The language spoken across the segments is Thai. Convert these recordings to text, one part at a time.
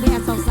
เบียดสาว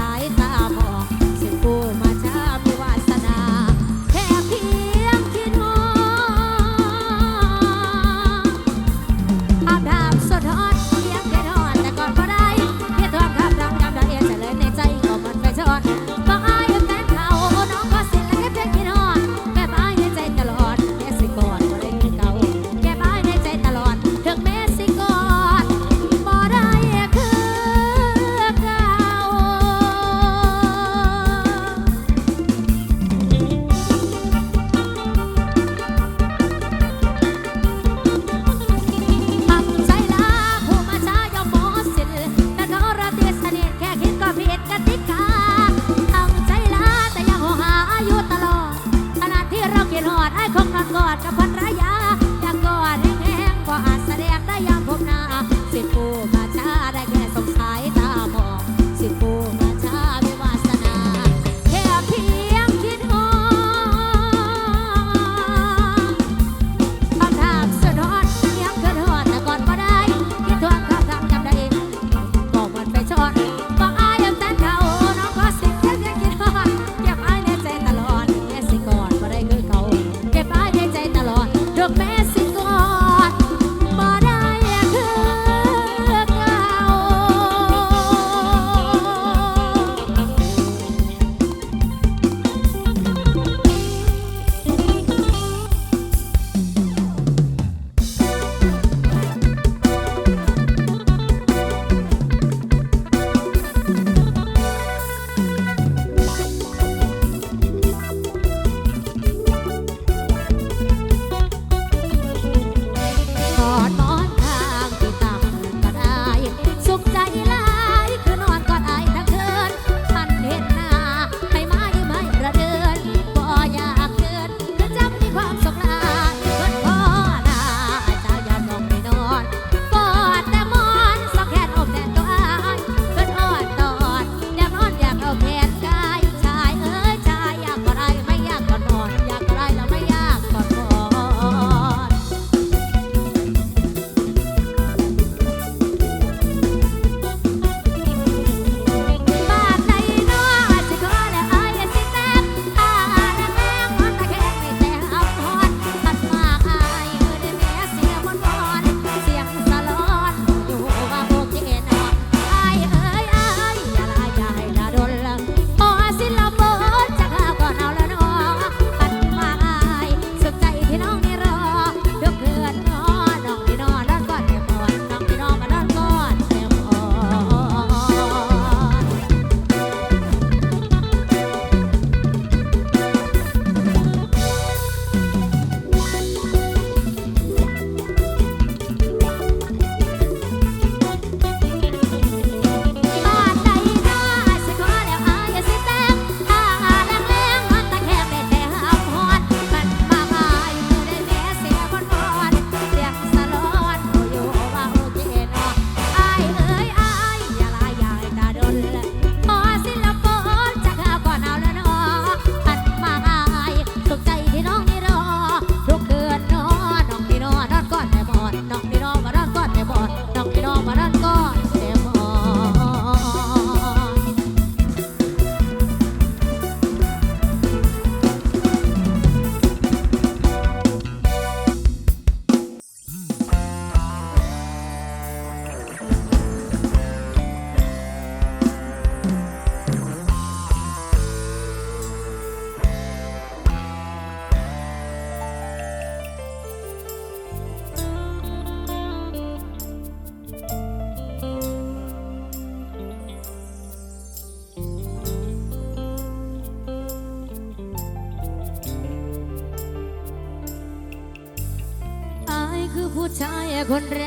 คือผู้ชายคนแร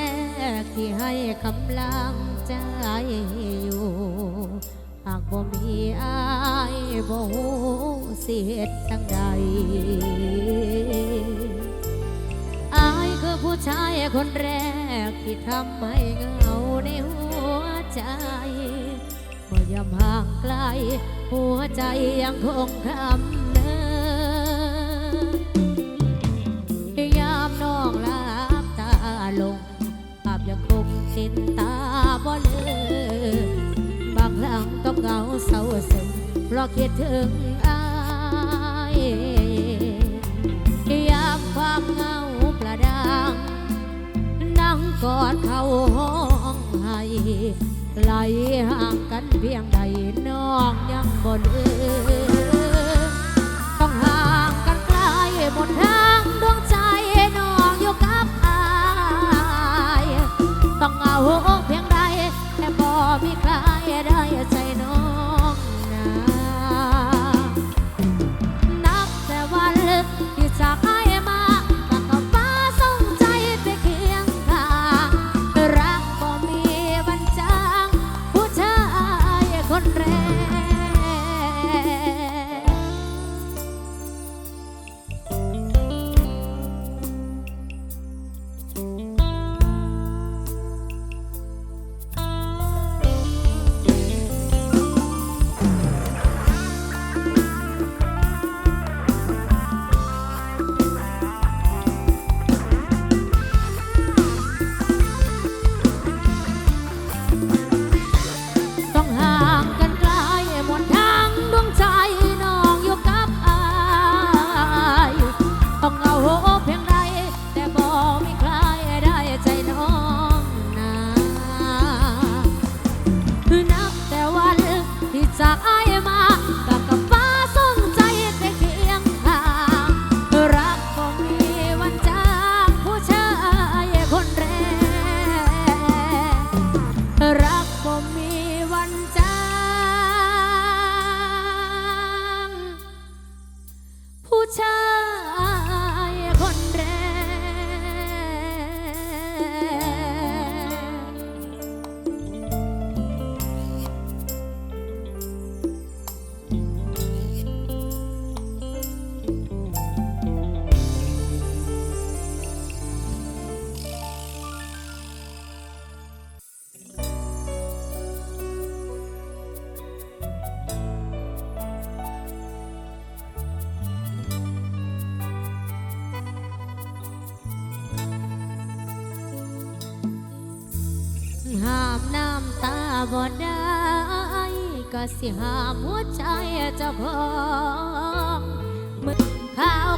กที่ให้กำลังใจอยู่ หากบ่มีอายบ่ฮู้สิเฮ็ดจังใดอายคือผู้ชายคนแรกที่ทำให้เงาในหัวใจพอยามห่างไกล หัวใจยังคงคำ ลงภาพยังคงติดตาบ่เลือบางครั้งต้องเหงาเศร้าซึมเพราะคิดถึงอายยามความเหงาประดัง นั่งกอดเข้าห้องให้ไหลห่างกันเพียงใดน้องยังบ่ลืมต้องห่างกันไกลบนทางดวง บ่ได้ก็สิหามหัวใจเจ้าของมือข่าว